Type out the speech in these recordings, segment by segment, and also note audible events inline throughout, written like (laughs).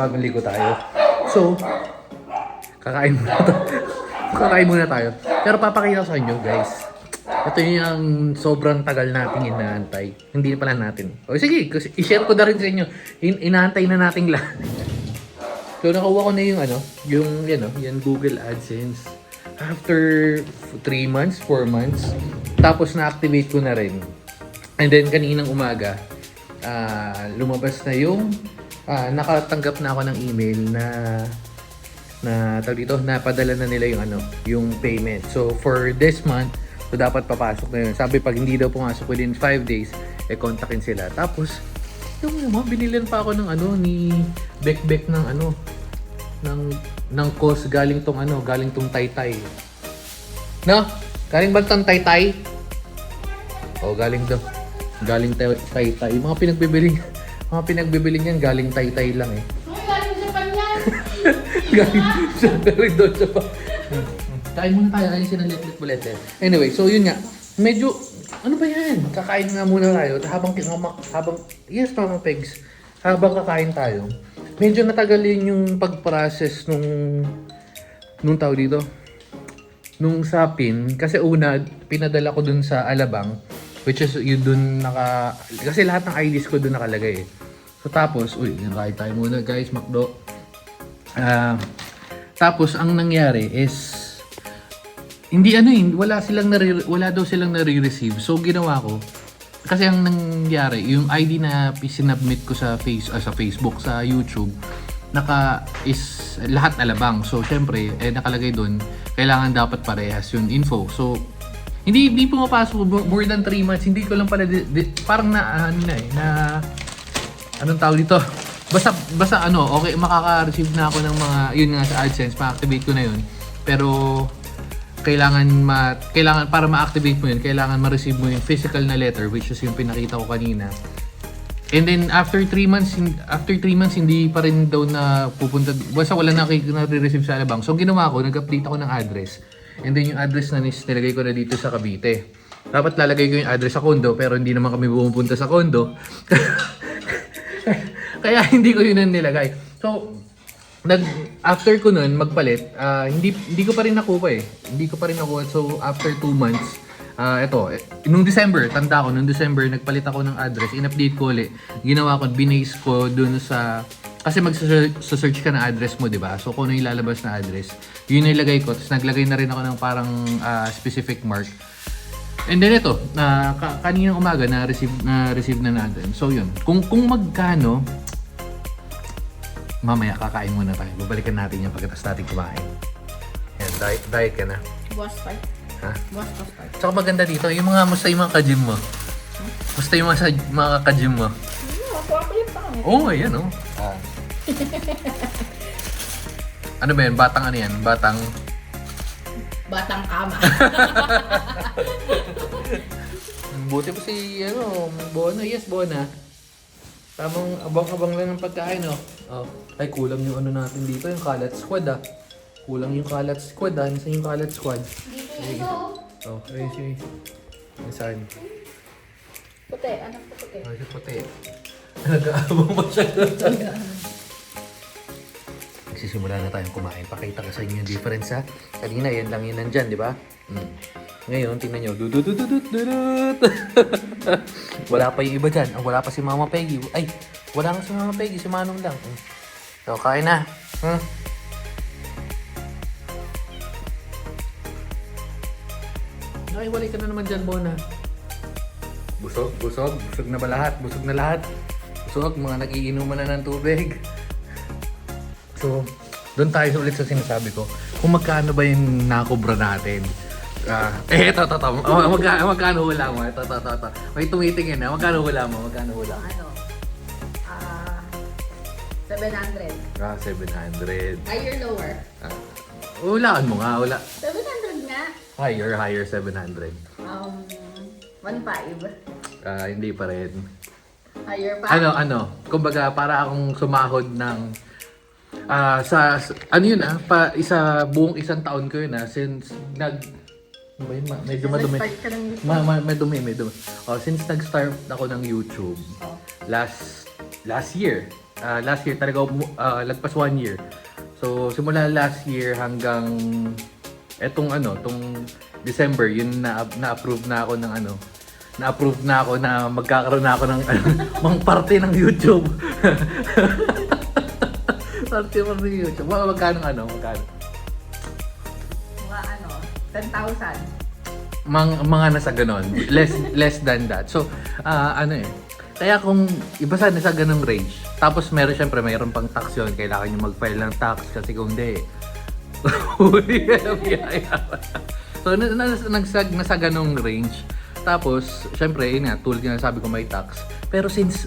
bagong ligo tayo. So, kakain muna tayo. (laughs) kakain muna tayo. Pero papakita sa inyo, guys. Ito yung sobrang tagal nating inaantay. Hindi pala natin. O sige, i-share ko na rin sa inyo. In inaantay na nating lahat. So nakuha ko na yung ano, yung yan oh, yung Google AdSense. After 3 months, 4 months, tapos na-activate ko na rin. And then kaninang umaga, ah, lumabas na yung ah, nakatanggap na ako ng email na na tawag dito, napadala na nila yung ano, yung payment. So for this month, so dapat papasok na yun. Sabi pag hindi daw pumasok within 5 days, eh kontakin sila. Tapos yung mo, binilan pa ako ng ano ni Bek Bek ng ano ng ng course galing tong ano, galing tong Taytay. No? Galing ba tong Taytay? Oh, galing daw. Galing tay- Taytay. Mga pinagbibiling mga pinagbibiling yan galing Taytay lang eh. Ay, galing Japan yan. (laughs) galing galing (laughs) doon sa pa. Kain muna tayo, kain siya ng litlit bullet eh. Anyway, so yun nga. Medyo, ano ba yan? Kakain nga muna tayo. Habang, habang, habang yes, Mama Pegs. Habang kakain tayo, medyo natagalin yung pag-process nung, nung tao dito. Nung sa PIN, kasi una, pinadala ko dun sa Alabang, which is yun dun naka, kasi lahat ng IDs ko dun nakalagay eh. So tapos, uy, kain tayo muna guys, Macdo. Ah, tapos ang nangyari is hindi ano eh, wala silang nare, wala daw silang nare-receive. So ginawa ko kasi ang nangyari, yung ID na sinubmit ko sa face ah, sa Facebook, sa YouTube, naka is lahat alabang. So syempre, eh nakalagay doon, kailangan dapat parehas yung info. So hindi hindi pumapasok mo- more than 3 months. Hindi ko lang pala di- di- parang na ano na eh na anong tawag dito? Basta basta ano, okay makaka-receive na ako ng mga yun nga sa AdSense, ma-activate ko na yun. Pero kailangan ma kailangan para ma-activate mo yun, kailangan ma-receive mo yung physical na letter which is yung pinakita ko kanina. And then after 3 months after 3 months hindi pa rin daw na pupunta basta wala na na-receive sa Alabang. So ginawa ko, nag-update ako ng address. And then yung address na nis nilagay ko na dito sa Cavite. Dapat lalagay ko yung address sa condo pero hindi naman kami pumupunta sa condo. (laughs) Kaya hindi ko yun ang nilagay. So, nag after ko nun magpalit, ah, hindi hindi ko pa rin nakuha eh. Hindi ko pa rin nakuha. So, after 2 months, ah ito, eh, nung December, tanda ko, nung December, nagpalit ako ng address, in-update ko ulit. Ginawa ko, binase ko dun sa, kasi mag-search ka ng address mo, di ba? So, kung ano yung lalabas na address, yun yung ilagay ko. Tapos naglagay na rin ako ng parang ah, specific mark. And then ito, na ka- kaninang umaga na receive na receive na natin. So yun, kung kung magkano mamaya kakain muna tayo. Babalikan natin yung pagkatapos natin kumain. Yan, diet, diet ka na. Buwas pa. Ha? Buwas pa. Tsaka maganda dito, yung mga musta yung mga ka-gym mo. Musta yung mga, sa- mga ka-gym mo. Ano, ako ako yung pang. Oo, oh, ayan oh. Ah. ano ba yan? Batang ano yan? Batang... Batang kama. (laughs) Buti pa si, ano, Bona. Yes, Bona. Tamang abang-abang lang ng pagkain, oh. oh. Ay, kulang yung ano natin dito, yung kalat squad, ah. Kulang yung kalat squad, ah. Nasaan yung kalat squad? Dito ito. Oh, ayun si... Nasaan? Puti, anak ko puti. Ay, si puti. Nag-aabang pa siya. Nagsisimula na tayong kumain. Pakita ko sa inyo yung difference, ha? Kanina, yan lang yun nandyan, di ba? Mm. Ngayon, tingnan nyo. Dududududududut. (laughs) wala pa yung iba dyan. Ah, wala pa si Mama Peggy. Ay, wala nga si Mama Peggy. Si Manong lang. Mm. So, kain na. Hmm? Nakiwalay ka na naman dyan, Bona. Busog, busog. Busog na ba lahat? Busog na lahat. Busog, mga nagiinuman na ng tubig. So, doon tayo ulit sa sinasabi ko. Kung magkano ba yung nakobra natin. Ah, (laughs) eh, ito, ito, ito. Oh, magka, magkano hula mo? Ito, ito, ito, ito. May tumitingin na. Magkano hula mo? Magkano hula mo? Ano? Ah, 700. Ah, 700. Higher, lower. Ah, hulaan mo nga, hula. 700 nga. Higher, higher 700. Um, 1.5. Ah, hindi pa rin. Higher pa. Ano, ano, kumbaga para akong sumahod ng ah sa, sa- ano yun ah, pa, isa, buong isang taon ko yun ah, since nag, ano ba yun, Ma- medyo madumi. Nag-start ka ng YouTube. Ma, ma, may dumi, may dumi. Oh, since nag-start ako ng YouTube Oh. last last year, ah, last year talaga umu- ah, lagpas one year. So simula last year hanggang etong ano, tong December, yun na na-approve na ako ng ano, na-approve na ako na magkakaroon na ako ng ano, (laughs) mang parte ng YouTube. (laughs) parte mo ng YouTube. Mga magkano ano, magkano? Mga ano, 10,000. Mang, mga nasa ganon. Less, less than that. So, ah, ano eh. Kaya kung iba sa nasa ganong range, tapos meron syempre mayroon pang tax yun, kailangan nyo mag-file ng tax kasi kung hindi, (laughs) huli ka biyaya. So, na, na, nasa, nasa ganong range. Tapos, syempre, yun nga, tulad nga sabi ko may tax. Pero since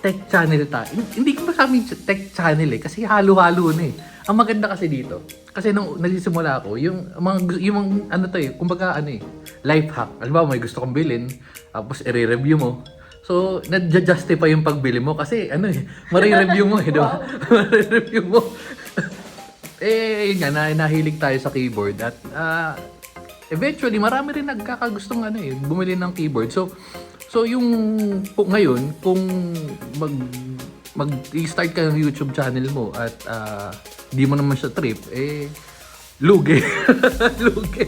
tech channel ta, hin- hindi ko masabi tech channel eh, kasi halo-halo na eh. Ang maganda kasi dito, kasi nung nagsisimula ako, yung mga, yung mga, ano to eh, kumbaga ano eh, life hack. Alam ba, may gusto kong bilhin, tapos i-review mo. So, nadja-justify yung pagbili mo kasi ano eh, (laughs) mare-review mo eh, di ba? (laughs) mare-review mo. (laughs) eh, yun nga, na, nahilig tayo sa keyboard at ah, eventually, marami rin nagkakagustong ano eh, bumili ng keyboard. So, so yung kung ngayon, kung mag mag start ka ng YouTube channel mo at ah, di mo naman siya trip, eh, lugi. (laughs) lugi.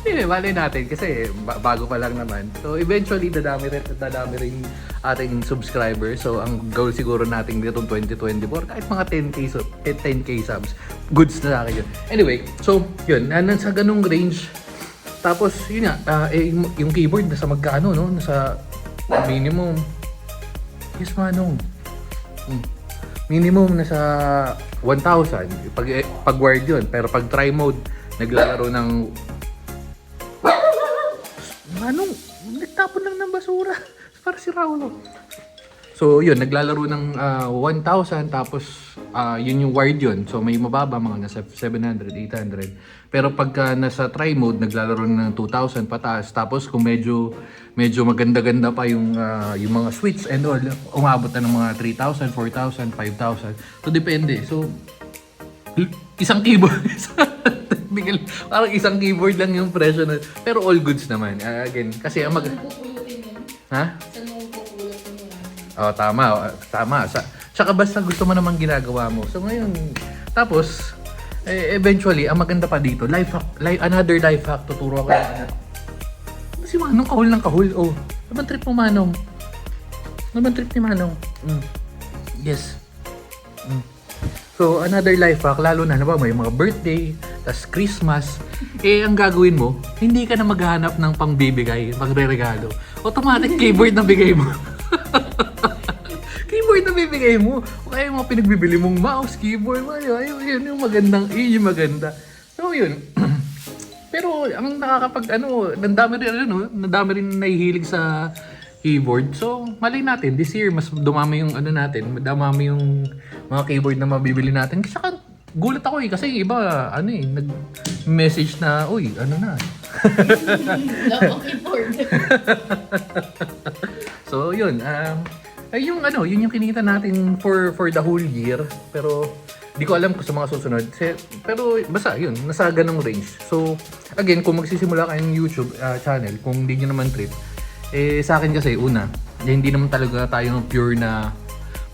Hindi, malay natin kasi ba- bago pa lang naman. So eventually dadami rin dadami rin ating subscribers. So ang goal siguro natin dito 2024 kahit mga 10k sub, eh, 10k subs. Goods na sa akin yun. Anyway, so yun, nanan sa ganung range. Tapos yun nga, ah, eh, yung, yung keyboard nasa magkano no? Nasa minimum Yes, manong. Mm. Minimum nasa 1,000. Pag, eh, pag wired yun. Pero pag try mode, naglalaro ng... Manong, nagtapon lang ng basura. Para si Raulo. So, yun, naglalaro ng ah, 1,000 tapos ah, yun yung wired yun. So, may mababa, mga nasa 700, 800. Pero pagka nasa try mode, naglalaro ng 2,000 pataas. Tapos kung medyo medyo maganda-ganda pa yung ah, yung mga switch and all, umabot na ng mga 3,000, 4,000, 5,000. So, depende. So, isang keyboard. (laughs) Bigel, parang isang keyboard lang yung presyo na. Pero all goods naman. Ah, again, kasi ang mag... Ha? Yun? Oo, tama. tama. Sa, tsaka basta gusto mo namang ginagawa mo. So ngayon, tapos, eh, eventually, ang maganda pa dito, life hack, life, another life hack, tuturo ako ng ano. Si Manong, kahul ng kahul. Oh, bang trip mo, Manong? Ano bang trip ni Manong? Mm. Yes. Mm. So, another life hack, lalo na, ba, may mga birthday, tas Christmas, (laughs) eh, ang gagawin mo, hindi ka na maghahanap ng pangbibigay, pagre-regalo. Automatic keyboard na bigay mo. (laughs) keyboard na bibigay mo. O kaya yung mga pinagbibili mong mouse, keyboard, ayun, ayun, yun yung magandang, yun yung maganda. So, yun. (clears throat) Pero, ang nakakapag, ano, nandami rin, ano, nandami rin nahihilig sa keyboard. So, malay natin, this year, mas dumami yung, ano natin, dumami yung mga keyboard na mabibili natin. Saka, gulat ako eh, kasi iba, ano eh, nag-message na, uy, ano na, (laughs) Love keyboard. (laughs) So, yun. Um, ay, yung ano, yun yung kinita natin for for the whole year. Pero, di ko alam kung sa mga susunod. Pero, basta, yun. Nasa ganong range. So, again, kung magsisimula kayo ng YouTube uh, channel, kung hindi nyo naman trip, eh, sa akin kasi, una, eh, hindi naman talaga tayo pure na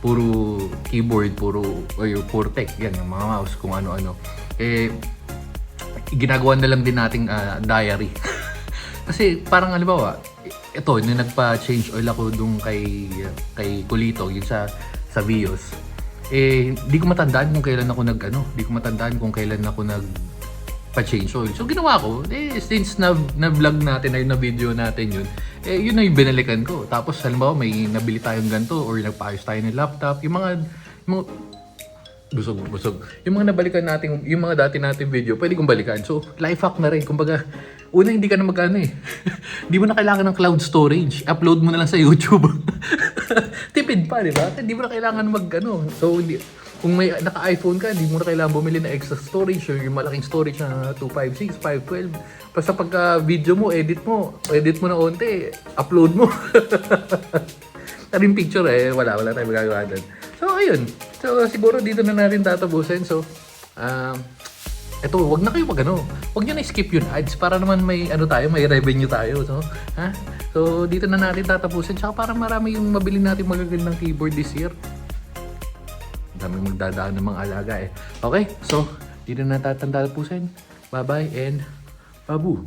puro keyboard, puro, o yung puro tech. Yan, yung mga mouse, kung ano-ano. Eh, ginagawa na lang din nating ah, diary. (laughs) Kasi parang halimbawa, ito, nung nagpa-change oil ako dun kay, kay Kulito, yun sa, sa Vios, eh, di ko matandaan kung kailan ako nag, ano, di ko matandaan kung kailan ako nag pa-change oil. So, ginawa ko, eh, since na, na-vlog natin or na-video natin yun, eh, yun na yung binalikan ko. Tapos, halimbawa, may nabili tayong ganito or nagpa-ayos tayo ng laptop, yung mga, yung mga busog, busog. Yung mga nabalikan natin, yung mga dati nating video, pwede kong balikan. So, life hack na rin. Kumbaga, una hindi ka na mag-ano eh. (laughs) Hindi mo na kailangan ng cloud storage. Upload mo na lang sa YouTube. (laughs) Tipid pa, di ba? Hindi mo na kailangan mag-ano. So, hindi, kung may naka-iPhone ka, hindi mo na kailangan bumili ng extra storage or yung malaking storage na 256, 512. Basta pagka video mo, edit mo, edit mo na onte, upload mo. (laughs) Taring picture eh, wala, wala tayong magagawa. So, ayun. So, siguro dito na natin tatapusin. So, um, eto, wag na kayo pag ano, wag nyo na skip yung ads para naman may ano tayo, may revenue tayo. So, ha? So, dito na natin tatapusin. Tsaka para marami yung mabili natin magagandang keyboard this year. kami magdadaan ng mga alaga eh. Okay, so, dito na po sa Bye-bye and babu.